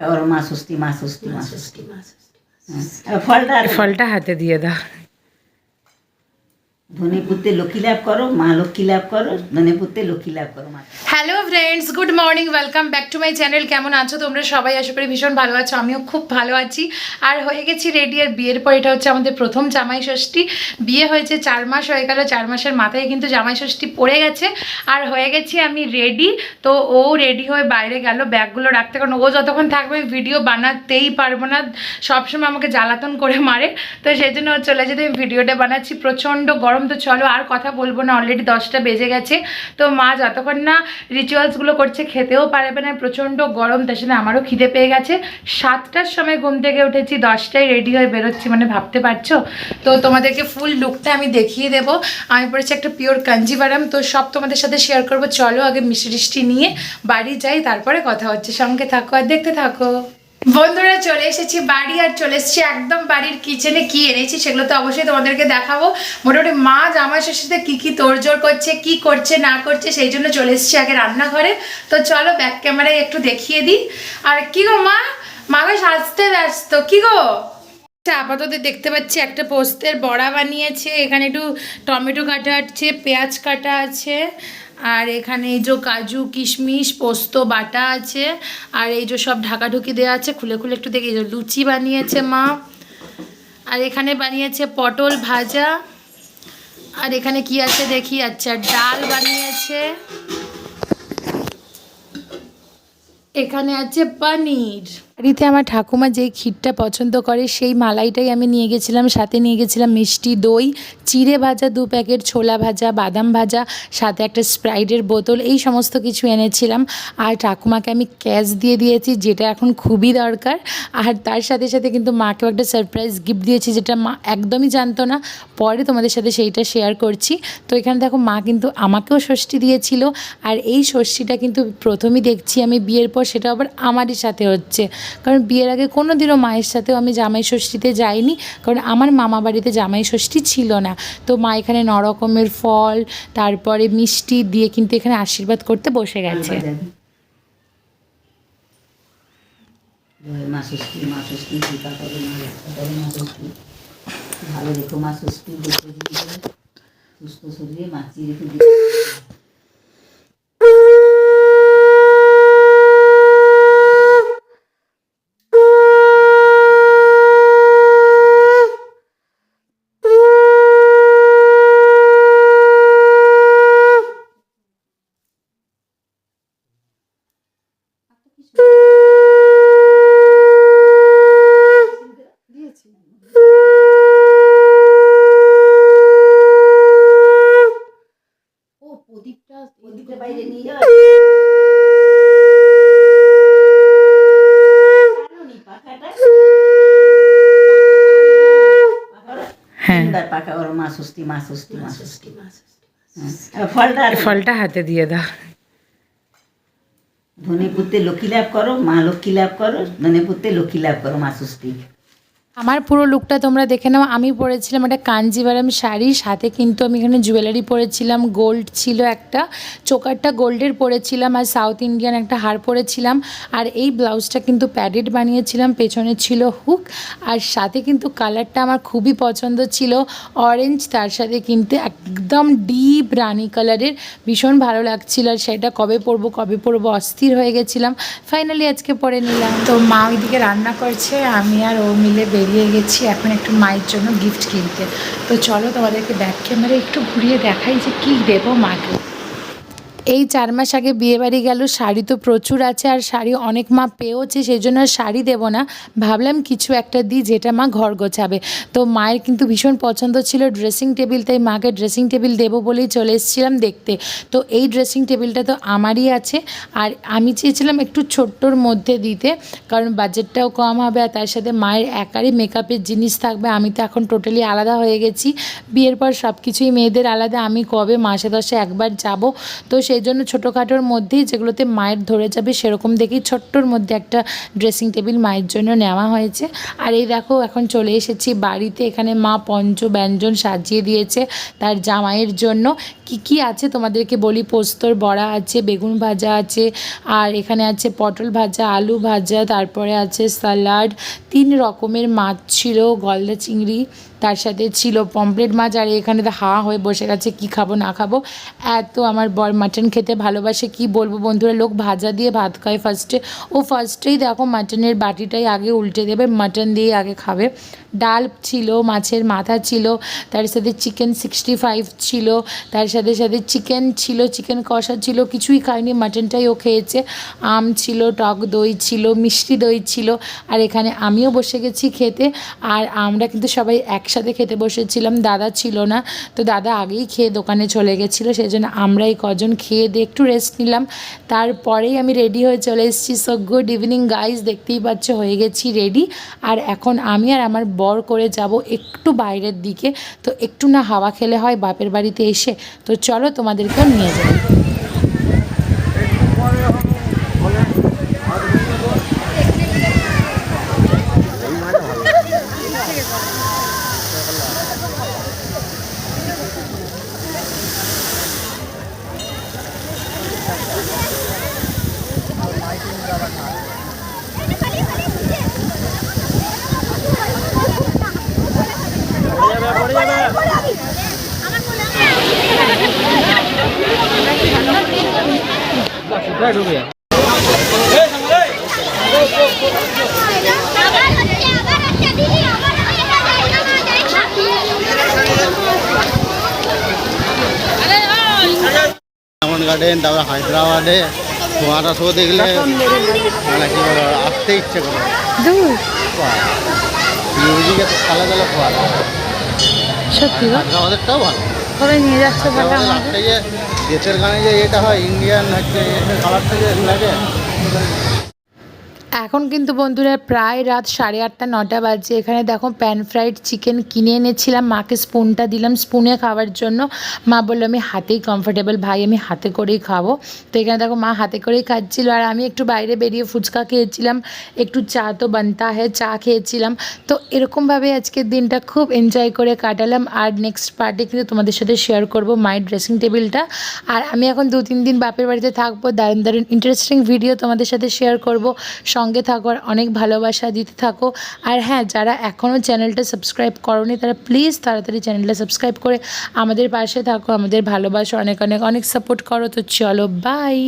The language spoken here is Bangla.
ওর মা ষষ্ঠী মা ষষ্ঠী মা ষষ্ঠী হ্যাঁ। ফলটা ফলটা হাতে দিয়ে দাও। ধনে পুত্রে লক্ষ্মী লাভ করো মা লক্ষ্মী লাভ করো ধনে পুত্রে লক্ষ্মী লাভ করো মা। Hello friends good morning welcome back to my channel কেমন আছো তোমরা? সবাই আশা করি ভীষণ ভালো আছো। আমিও খুব ভালো আছি। আর হয়ে গেছি রেডি আর বিয়ের পর এটা হচ্ছে আমাদের প্রথম জামাই ষষ্ঠী। বিয়ে হয়েছে চার মাস, হয়ে গেল চার মাসের মাথায় কিন্তু জামাই ষষ্ঠী পড়ে গেছে। আর হয়ে গেছি আমি রেডি তো ও রেডি হয়ে বাইরে গেল ব্যাগগুলো রাখতে। কারণ ও যতক্ষণ থাকবে ভিডিও বানাতেই পারব না। সবসময় আমাকে জ্বালাতন করে মারে। তো সেই জন্য চলে যেতে আমি ভিডিওটা বানাচ্ছি। প্রচণ্ড গরম। তো চলো আর কথা বলব না। অলরেডি দশটা বেজে গেছে। তো মা, যতক্ষণ না রিচুয়ালসগুলো করছে, খেতেও পারবে না, প্রচণ্ড গরম, তার সাথে আমারও খিদে পেয়ে গেছে। সাতটার সময় ঘুম থেকে উঠেছি, দশটায় রেডি হয়ে বেরোচ্ছি মানে ভাবতে পারছ? তো তোমাদেরকে ফুল লুকটা আমি দেখিয়ে দেব। আমি পড়েছি একটা পিওর কাঞ্জিবারাম তো সব তোমাদের সাথে শেয়ার করব। চলো আগে মিষ্টি নিয়ে বাড়ি যাই, তারপরে কথা হচ্ছে। সঙ্গে থাকো আর দেখতে থাকো। বন্ধুরা চলে এসেছি বাড়ি আর চলে এসেছি একদম বাড়ির কিচেনে কি এনেছি সেগুলো তো অবশ্যই তোমাদেরকে দেখাবো। মোটামুটি মা জামাই শেষে কী কী তোড়জোড় করছে, কি করছে, না করছে, সেই জন্য চলে এসেছি আগে রান্নাঘরে। তো চলো ব্যাক ক্যামেরায় একটু দেখিয়ে দিই। আর কি গো মা? মাকে সাজতে ব্যস্ত, কি গো? আচ্ছা আপাতত দেখতে পাচ্ছি একটা পোস্তের বড়া বানিয়েছে, এখানে একটু টমেটো কাটা আছে, পেঁয়াজ কাটা আছে আর এখানে এই যে কাজু, কিশমিশ, পোস্ত, বাটা আছে। আর এই যে সব ঢাকাঢুকি দেওয়া আছে, খুলে খুলে একটু দেখি। যে লুচি বানিয়েছে মা। আর এখানে বানিয়েছে পটল ভাজা। আর এখানে কি আছে দেখি? আচ্ছা ডাল বানিয়েছে। এখানে আছে পনির। বাড়িতে আমার ঠাকুমা যেই ক্ষীরটা পছন্দ করে, সেই মালাইটাই আমি নিয়ে গেছিলাম। সাথে নিয়ে গেছিলাম মিষ্টি দই, চিড়ে ভাজা দু প্যাকেট, ছোলা ভাজা, বাদাম ভাজা, সাথে একটা স্প্রাইটের বোতল, এই সমস্ত কিছু এনেছিলাম। আর ঠাকুমাকে আমি ক্যাশ দিয়ে দিয়েছি, যেটা এখন খুবই দরকার। আর তার সাথে সাথে কিন্তু মাকেও একটা সারপ্রাইজ গিফট দিয়েছি, যেটা মা একদমই জানতো না। পরে তোমাদের সাথে সেইটা শেয়ার করছি। তো এখানে দেখো, মা কিন্তু আমাকেও ষষ্ঠী দিয়েছিল। আর এই ষষ্ঠীটা কিন্তু প্রথমেই দেখছি আমি, বিয়ের পর সেটা আবার আমারই সাথে হচ্ছে। কারণ বিয়ের আগে কোনো দিনও মায়ের সাথেও আমি জামাই ষষ্ঠীতে যাইনি কারণ আমার মামা বাড়িতে জামাই ষষ্ঠী ছিল না। তো মা এখানে ন রকমের ফল তারপরে মিষ্টি দিয়ে কিন্তু এখানে আশীর্বাদ করতে বসে গেছে। মা ষষ্ঠী মা ষষ্ঠী কৃপা করো মা রক্ষা করো মা ষষ্ঠী। ভালো রেখো মা ষষ্ঠী সুস্থ শরীরে বাঁচিয়ে রেখে দিয়ে ও প্রদীপটা প্রদীপটা বাইরে নিয়ে যাওয়া জানোনি পাখাটা? পাখাটা? হ্যাঁ। তিনবার পাখা ওর মা ষষ্ঠী মা ষষ্ঠী মা ষষ্ঠী মা ষষ্ঠী হ্যাঁ। ফলটা ফলটা হাতে দিয়ে দাও। ধনে পুত্রে লক্ষ্মী লাভ করো, মা লক্ষ্মী লাভ করো ধনে পুত্রে লক্ষ্মী লাভ করো, মা ষষ্ঠী আমার পুরো লুকটা তোমরা দেখে নাও। আমি পরেছিলাম একটা কাঞ্জিভারাম শাড়ি, সাথে কিন্তু আমি এখানে জুয়েলারি পরেছিলাম গোল্ড ছিল একটা, চোকারটা গোল্ডের পরেছিলাম আর সাউথ ইন্ডিয়ান একটা হার পরেছিলাম। আর এই ব্লাউজটা কিন্তু প্যাডেড বানিয়েছিলাম, পেছনে ছিল হুক আর সাথে কিন্তু কালারটা আমার খুবই পছন্দ ছিল অরেঞ্জ তার সাথে কিন্তু একদম ডিপ রানি কালারের ভীষণ ভালো লাগছিল। আর সেটা কবে পরবো কবে পরবো অস্থির হয়ে গেছিলাম। ফাইনালি আজকে পরে নিলাম। তো মা ওইদিকে রান্না করছে, আমি আর ও মিলে বেরিয়ে গেছি, এখন একটু মায়ের জন্য গিফট কিনতে। তো চলো তোমাদেরকে ব্যাক ক্যামেরা একটু ঘুরিয়ে দেখাই যে কী দেবো মাকে। এই চার মাস আগে বিয়ে বাড়ি গেল, শাড়ি তো প্রচুর আছে আর শাড়ি অনেক মা পেয়েওছে সেই জন্য আর শাড়ি দেবো না। ভাবলাম কিছু একটা দিই যেটা মা ঘর গোছাবে। তো মায়ের কিন্তু ভীষণ পছন্দ ছিল ড্রেসিং টেবিল তাই মাকে ড্রেসিং টেবিল দেবো বলেই চলে এসেছিলাম দেখতে। তো এই ড্রেসিং টেবিলটা তো আমারই আছে আর আমি চেয়েছিলাম একটু ছোট্টর মধ্যে দিতে, কারণ বাজেটটাও কম হবে আর তার সাথে মায়ের একারই মেকআপের জিনিস থাকবে। আমি তো এখন টোটালি আলাদা হয়ে গেছি। বিয়ের পর সব কিছুই মেয়েদের আলাদা। আমি কবে মাসে দশে একবার যাব? তো সেই জন্য ছোটোখাটোর মধ্যেই যেগুলোতে মায়ের ধরে যাবে সেরকম দেখেই ছোট্টর মধ্যে একটা ড্রেসিং টেবিল মায়ের জন্য নেওয়া হয়েছে। আর এই দেখো, এখন চলে এসেছি বাড়িতে। এখানে মা পঞ্চ ব্যঞ্জন সাজিয়ে দিয়েছে তার জামাইয়ের জন্য। কি কি আছে তোমাদেরকে বলি? পোস্তর বড়া আছে, বেগুন ভাজা আছে, আর এখানে আছে পটল ভাজা, আলু ভাজা, তারপরে আছে স্যালাড তিন রকমের মাছ ছিল, গলদা চিংড়ি তার সাথে ছিল পমপ্লেট মাছ, আর এখানে তো হা হয়ে বসে গেছে, কি খাব, না খাব। এত আমার বর মাটন খেতে ভালোবাসে, কি বলব বন্ধুরা, লোক ভাজা দিয়ে ভাত খায় ফার্স্টে ও ফার্স্টেই দেখো মাটনের বাটিটাই আগে উল্টে দেবে, মাটন দিয়ে আগে খাবে। ডাল ছিল, মাছের মাথা ছিল, তার সাথে চিকেন সিক্সটি ফাইভ ছিল, তার সাথে সাথে চিকেন ছিল চিকেন কষা ছিল, কিছুই খায়নি মাটনটাই ও খেয়েছে, আম ছিল, টক দই ছিল, মিষ্টি দই ছিল, আর এখানে আমিও বসে গেছি খেতে, আর আমরা কিন্তু সবাই একসাথে খেতে বসেছিলাম, দাদা ছিল না, তো দাদা আগেই খেয়ে দোকানে চলে গেছিল সেই জন্য আমরা এই কজন খেয়ে দিয়ে একটু রেস্ট নিলাম, তারপরেই আমি রেডি হয়ে চলে এসেছি সো গুড ইভিনিং গাইজ দেখতেই পাচ্ছ, হয়ে গেছি রেডি আর এখন আমি আর আমার বর করে যাব একটু বাইরের দিকে। তো একটু না হাওয়া খেলে হয়, বাপের বাড়িতে এসে। তো চলো তোমাদেরকেও নিয়ে যাই আবার হচ্ছে আবার হচ্ছে দিদি আবার হচ্ছে ডায়মন্ড গার্ডেন তারপরে হায়দ্রাবাদে ফোয়ারা শো দেখলে মানে কি বলো আসতে ইচ্ছে করে। মিউজিকে তো কালা কালা ফোয়ারা সত্যি হায়দ্রাবাদেরটাও ভালো। করে নিয়ে যাচ্ছে যে দেশের গানে যে এটা হয় ইন্ডিয়ান হচ্ছে কালারটা যে লাগে এখন কিন্তু বন্ধুরা প্রায় রাত সাড়ে আটটা, নটা বাজছে। এখানে দেখো প্যান ফ্রাইড চিকেন কিনে এনেছিলাম, মাকে স্পুনটা দিলাম স্পুনে খাওয়ার জন্য। মা বলল, আমি হাতেই কমফোর্টেবল ভাই, আমি হাতে করেই খাব। তো এখানে দেখো মা হাতে করেই খাচ্ছিল। আর আমি একটু বাইরে বেরিয়ে ফুচকা খেয়েছিলাম, একটু চা তো বানতা হ্যাঁ চা খেয়েছিলাম। তো এরকমভাবে আজকের দিনটা খুব এনজয় করে কাটালাম। আর নেক্সট পার্টে কিন্তু তোমাদের সাথে শেয়ার করব মায়ের ড্রেসিং টেবিলটা আর আমি এখন দু তিন দিন বাপের বাড়িতে থাকব। দারুণ দারুণ ইন্টারেস্টিং ভিডিও তোমাদের সাথে শেয়ার করব। সঙ্গে থাকো আর অনেক ভালোবাসা দিতে থাকো। আর হ্যাঁ যারা এখনও চ্যানেলটা সাবস্ক্রাইব করনি, তারা প্লিজ তাড়াতাড়ি চ্যানেলটা সাবস্ক্রাইব করে আমাদের পাশে থাকো। আমাদের ভালোবাসো অনেক অনেক অনেক সাপোর্ট করো। তো চলো বাই